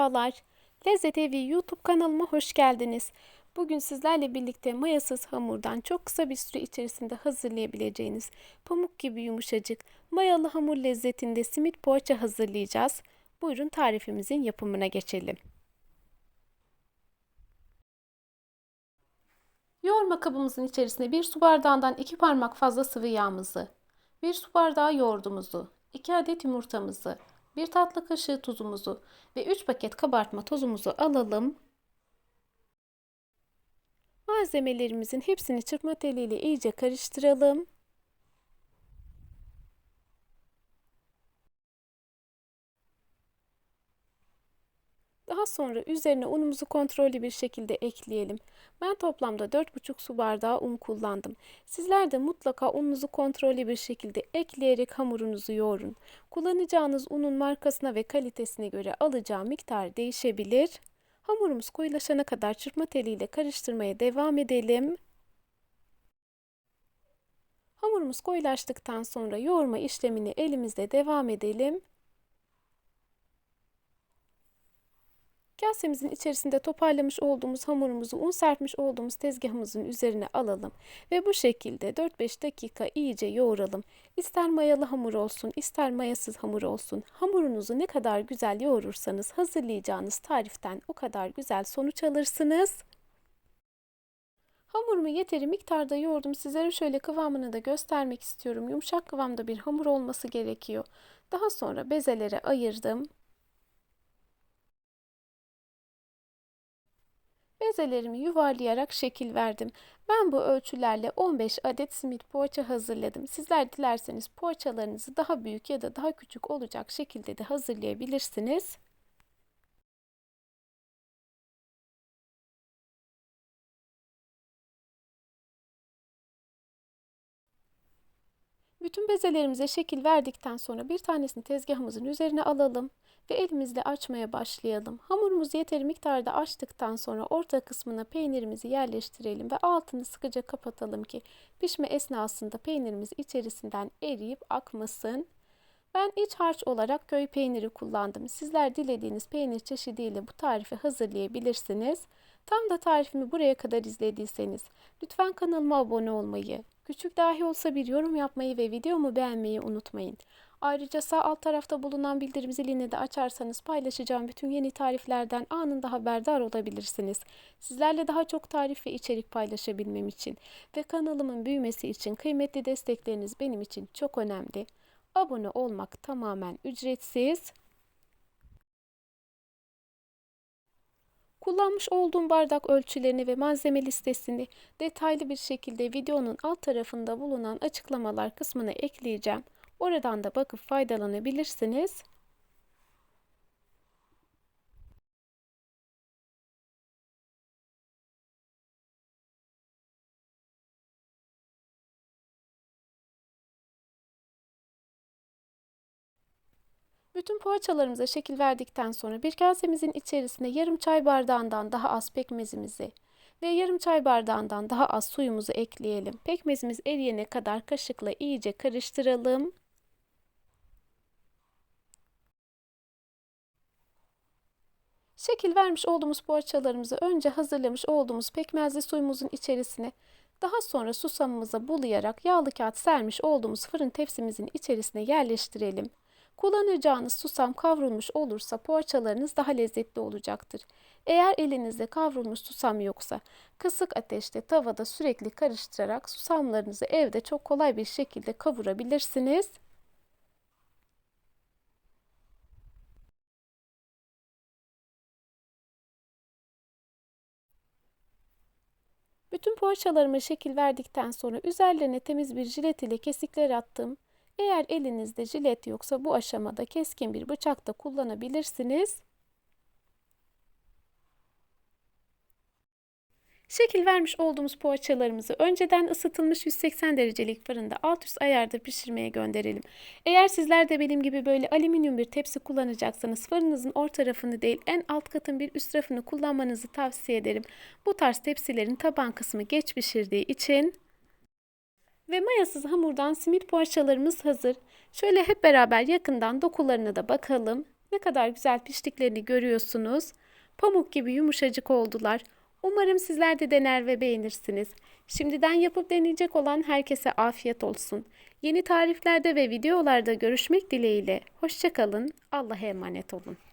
Merhabalar. Lezzet Evi YouTube kanalıma hoş geldiniz. Bugün sizlerle birlikte mayasız hamurdan çok kısa bir süre içerisinde hazırlayabileceğiniz pamuk gibi yumuşacık mayalı hamur lezzetinde simit poğaça hazırlayacağız. Buyurun tarifimizin yapımına geçelim. Yoğurma kabımızın içerisine bir su bardağından iki parmak fazla sıvı yağımızı, bir su bardağı yoğurdumuzu, 2 adet yumurtamızı, 1 tatlı kaşığı tuzumuzu ve 3 paket kabartma tozumuzu alalım. Malzemelerimizin hepsini çırpma teliyle iyice karıştıralım. Daha sonra üzerine unumuzu kontrollü bir şekilde ekleyelim. Ben toplamda 4,5 su bardağı un kullandım. Sizler de mutlaka ununuzu kontrollü bir şekilde ekleyerek hamurunuzu yoğurun. Kullanacağınız unun markasına ve kalitesine göre alacağı miktar değişebilir. Hamurumuz koyulaşana kadar çırpma teliyle karıştırmaya devam edelim. Hamurumuz koyulaştıktan sonra yoğurma işlemini elimizde devam edelim. Kasemizin içerisinde toparlamış olduğumuz hamurumuzu un serpmiş olduğumuz tezgahımızın üzerine alalım ve bu şekilde 4-5 dakika iyice yoğuralım. İster mayalı hamur olsun, ister mayasız hamur olsun. Hamurunuzu ne kadar güzel yoğurursanız hazırlayacağınız tariften o kadar güzel sonuç alırsınız. Hamurumu yeteri miktarda yoğurdum. Sizlere şöyle kıvamını da göstermek istiyorum. Yumuşak kıvamda bir hamur olması gerekiyor. Daha sonra bezelere ayırdım. Bezelerimi yuvarlayarak şekil verdim. Ben bu ölçülerle 15 adet simit poğaça hazırladım. Sizler dilerseniz poğaçalarınızı daha büyük ya da daha küçük olacak şekilde de hazırlayabilirsiniz. Bütün bezelerimize şekil verdikten sonra bir tanesini tezgahımızın üzerine alalım ve elimizle açmaya başlayalım. Hamurumuzu yeteri miktarda açtıktan sonra orta kısmına peynirimizi yerleştirelim ve altını sıkıca kapatalım ki pişme esnasında peynirimiz içerisinden eriyip akmasın. Ben iç harç olarak köy peyniri kullandım. Sizler dilediğiniz peynir çeşidiyle bu tarifi hazırlayabilirsiniz. Tam da tarifimi buraya kadar izlediyseniz lütfen kanalıma abone olmayı, küçük dahi olsa bir yorum yapmayı ve videomu beğenmeyi unutmayın. Ayrıca sağ alt tarafta bulunan bildirim zilini de açarsanız paylaşacağım bütün yeni tariflerden anında haberdar olabilirsiniz. Sizlerle daha çok tarif ve içerik paylaşabilmem için ve kanalımın büyümesi için kıymetli destekleriniz benim için çok önemli. Abone olmak tamamen ücretsiz. Kullanmış olduğum bardak ölçülerini ve malzeme listesini detaylı bir şekilde videonun alt tarafında bulunan açıklamalar kısmına ekleyeceğim. Oradan da bakıp faydalanabilirsiniz. Bütün poğaçalarımıza şekil verdikten sonra bir kasemizin içerisine yarım çay bardağından daha az pekmezimizi ve yarım çay bardağından daha az suyumuzu ekleyelim. Pekmezimiz eriyene kadar kaşıkla iyice karıştıralım. Şekil vermiş olduğumuz poğaçalarımızı önce hazırlamış olduğumuz pekmezli suyumuzun içerisine daha sonra susamımıza bulayarak yağlı kağıt sermiş olduğumuz fırın tepsimizin içerisine yerleştirelim. Kullanacağınız susam kavrulmuş olursa poğaçalarınız daha lezzetli olacaktır. Eğer elinizde kavrulmuş susam yoksa kısık ateşte tavada sürekli karıştırarak susamlarınızı evde çok kolay bir şekilde kavurabilirsiniz. Bütün poğaçalarıma şekil verdikten sonra üzerlerine temiz bir jilet ile kesikler attım. Eğer elinizde jilet yoksa bu aşamada keskin bir bıçak da kullanabilirsiniz. Şekil vermiş olduğumuz poğaçalarımızı önceden ısıtılmış 180 derecelik fırında alt üst ayarda pişirmeye gönderelim. Eğer sizler de benim gibi böyle alüminyum bir tepsi kullanacaksanız fırınızın orta tarafını değil en alt katın bir üst tarafını kullanmanızı tavsiye ederim. Bu tarz tepsilerin taban kısmı geç pişirdiği için ve mayasız hamurdan simit poğaçalarımız hazır. Şöyle hep beraber yakından dokularına da bakalım. Ne kadar güzel piştiklerini görüyorsunuz. Pamuk gibi yumuşacık oldular. Umarım sizler de dener ve beğenirsiniz. Şimdiden yapıp deneyecek olan herkese afiyet olsun. Yeni tariflerde ve videolarda görüşmek dileğiyle. Hoşçakalın. Allah'a emanet olun.